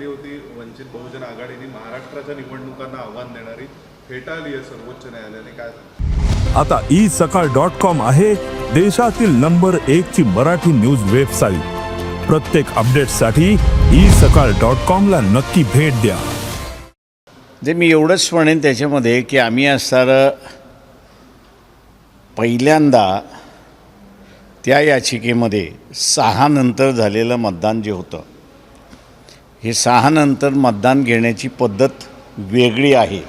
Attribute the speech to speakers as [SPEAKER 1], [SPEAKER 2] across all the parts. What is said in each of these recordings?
[SPEAKER 1] केली होती. वंचित बहुजन आघाडीने महाराष्ट्राच्या निवडणुकांना आव्हान देणारी फेटाळली आहे सर्वोच्च न्यायालयाने. काय?
[SPEAKER 2] आता ई सकाळ डॉट कॉम आहे देशातील नंबर एक ची मराठी न्यूज वेबसाईट. प्रत्येक अपडेटसाठी ई सकाळ डॉट कॉम ला नक्की भेट द्या.
[SPEAKER 3] जे मी एवढंच म्हणेन त्याच्यामध्ये की आम्ही असणारं पहिल्यांदा त्या याचिकेमध्ये सहा नंतर झालेलं मतदान जे होतं हे सहानंतर मतदान घेण्याची पद्धत वेगळी आहे.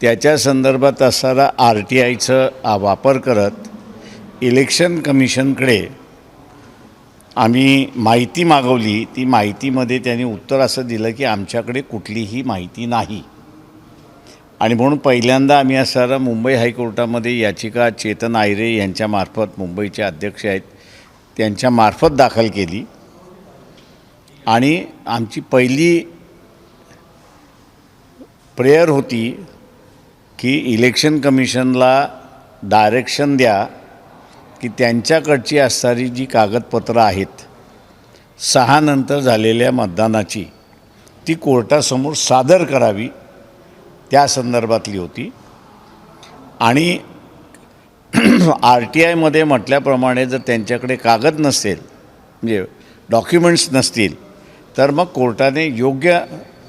[SPEAKER 3] त्याच्या संदर्भात असणारा आर टी आयचं वापर करत इलेक्शन कमिशनकडे आम्ही माहिती मागवली. ती माहितीमध्ये त्यांनी उत्तर असं दिलं की आमच्याकडे कुठलीही माहिती नाही. आणि म्हणून पहिल्यांदा आम्ही असणारा मुंबई हायकोर्टामध्ये याचिका चेतन आयरे यांच्यामार्फत मुंबईचे अध्यक्ष आहेत त्यांच्यामार्फत दाखल केली. आणि आमची पहिली प्रेयर होती की इलेक्शन कमिशनला डायरेक्शन द्या की त्यांच्याकडची असणारी जी कागदपत्रं आहेत सहा नंतर झालेल्या मतदानाची ती कोर्टासमोर सादर करावी त्या संदर्भातली होती. आणि आर टी आयमध्ये म्हटल्याप्रमाणे जर त्यांच्याकडे कागद नसेल म्हणजे डॉक्युमेंट्स नसतील तर मग कोर्टाने योग्य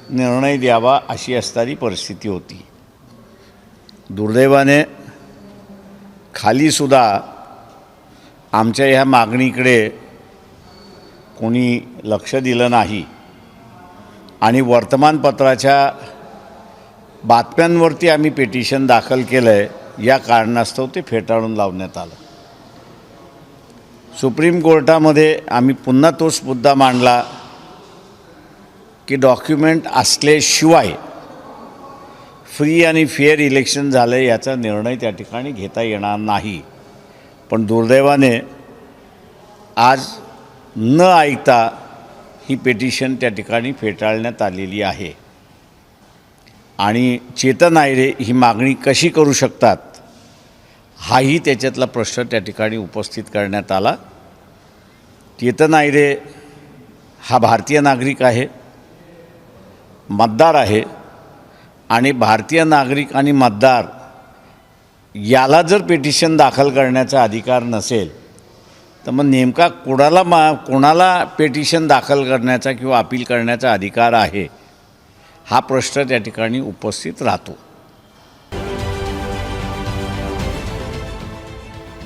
[SPEAKER 3] निर्णय द्यावा अशी असणारी परिस्थिती होती. दुर्दैवाने खालीसुद्धा आमच्या ह्या मागणीकडे कोणी लक्ष दिलं नाही आणि वर्तमानपत्राच्या बातम्यांवरती आम्ही पिटिशन दाखल केलं आहे या कारणास्तव ते फेटाळून लावण्यात आलं. सुप्रीम कोर्टामध्ये आम्ही पुन्हा तोच मुद्दा मांडला. की डॉक्युमेंट असल्याशिवाय फ्री आणि फेअर इलेक्शन झालं याचा निर्णय त्या ठिकाणी घेता येणार नाही. पण दुर्दैवाने आज न ऐकता ही पेटिशन त्या ठिकाणी फेटाळण्यात आलेली आहे. आणि चेतन आयरे ही मागणी कशी करू शकतात हाही त्याच्यातला प्रश्न त्या ठिकाणी उपस्थित करण्यात आला. चेतन आयरे हा भारतीय नागरिक आहे. मतदार आहे आणि भारतीय नागरिक आणि मतदार याला जर पिटिशन दाखल करण्याचा अधिकार नसेल तर मग नेमका कोणाला मा कोणाला पेटिशन दाखल करण्याचा किंवा अपील करण्याचा अधिकार आहे हा प्रश्न त्या ठिकाणी उपस्थित राहतो.